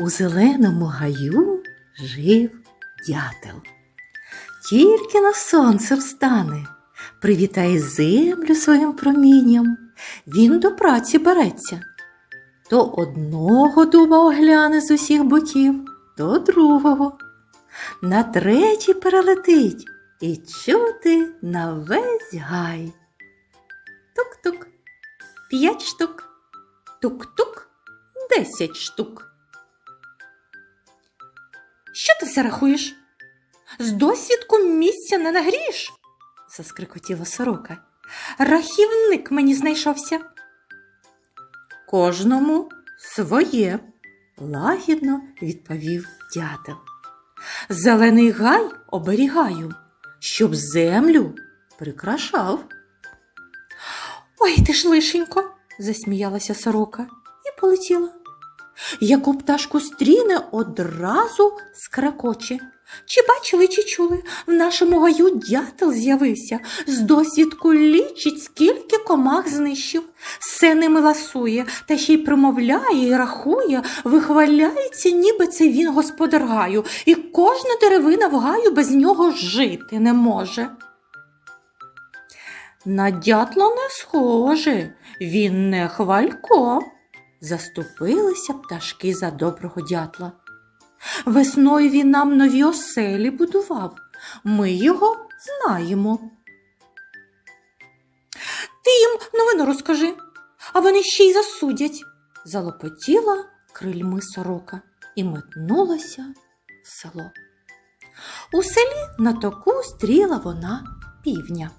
У зеленому гаю жив дятел. Тільки на сонце встане, привітає землю своїм промінням, він до праці береться. То одного дуба огляне з усіх боків, то другого. На третій перелетить і чути на весь гай. Тук-тук, п'ять штук, тук-тук, десять штук. Що ти все рахуєш? З досвідку місця не нагрієш? заскрикотіла сорока. Рахівник мені знайшовся. Кожному своє, лагідно відповів дятел. Зелений гай оберігаю, щоб землю прикрашав. Ой ти ж лишенько, засміялася сорока і полетіла. Яку пташку стріне, одразу скракоче. Чи бачили, чи чули, в нашому гаю дятел з'явився, з досвідку лічить, скільки комах знищив. Все ними ласує, та ще й промовляє і рахує, вихваляється, ніби це він господар гаю, і кожна деревина в гаю без нього жити не може. На дятла не схоже, він не хвалько. Заступилися пташки за доброго дятла. Весною він нам нові оселі будував. Ми його знаємо. Ти їм новину розкажи, а вони ще й засудять, залопотіла крильми сорока і метнулася в село. У селі на току стріла вона півня.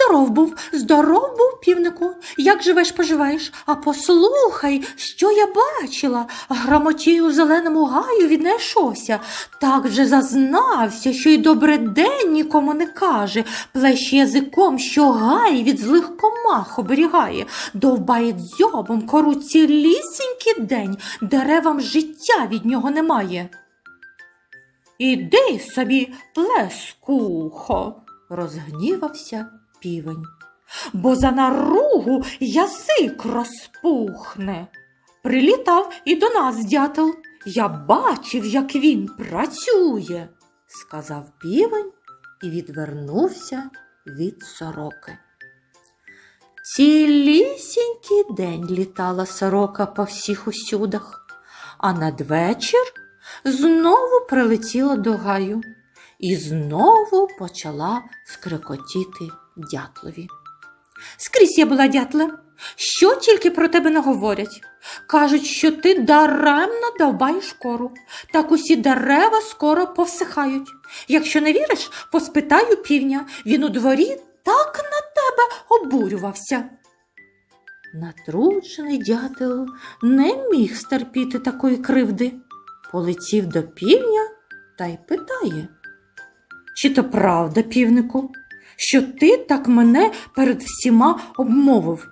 Здоров був, здоров був, півнику. Як живеш, поживаєш? А послухай, що я бачила. Грамотій у зеленому гаю віднайшовся. Так вже зазнався, що й добре день нікому не каже. Плеще язиком, що гай від злих комах оберігає, довбає дзьобом кору цілісінький день, деревам життя від нього немає. Іди собі, плескухо, розгнівався півень, бо за наругу язик розпухне. Прилітав і до нас дятел. Я бачив, як він працює, сказав півень і відвернувся від сороки. Цілісінький день літала сорока по всіх усюдах, а надвечір знову прилетіла до гаю і знову почала скрикотіти дятлові. Скрізь я була дятле, що тільки про тебе не говорять. Кажуть, що ти даремно довбаєш кору, так усі дерева скоро повсихають. Якщо не віриш, поспитаю півня, він у дворі так на тебе обурювався. Натруджений дятел не міг стерпіти такої кривди. Полетів до півня та й питає. Чи то правда, півнику, що ти так мене перед всіма обмовив?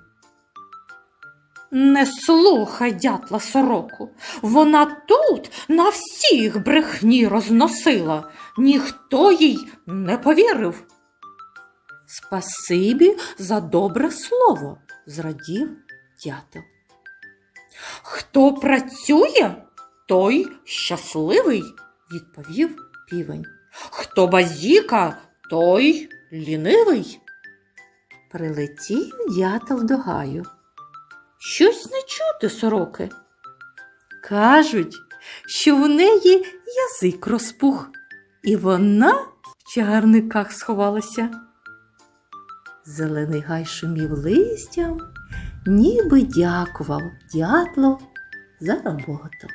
Не слухай дятла сороку, вона тут на всіх брехні розносила, ніхто їй не повірив. Спасибі за добре слово, зрадів дятел. Хто працює, той щасливий, відповів півень. Хто базіка, той лінивий. Прилетів дятел до гаю. Щось не чути сороки. Кажуть, що в неї язик розпух, і вона в чагарниках сховалася. Зелений гай шумів листям, ніби дякував дятлу за роботу.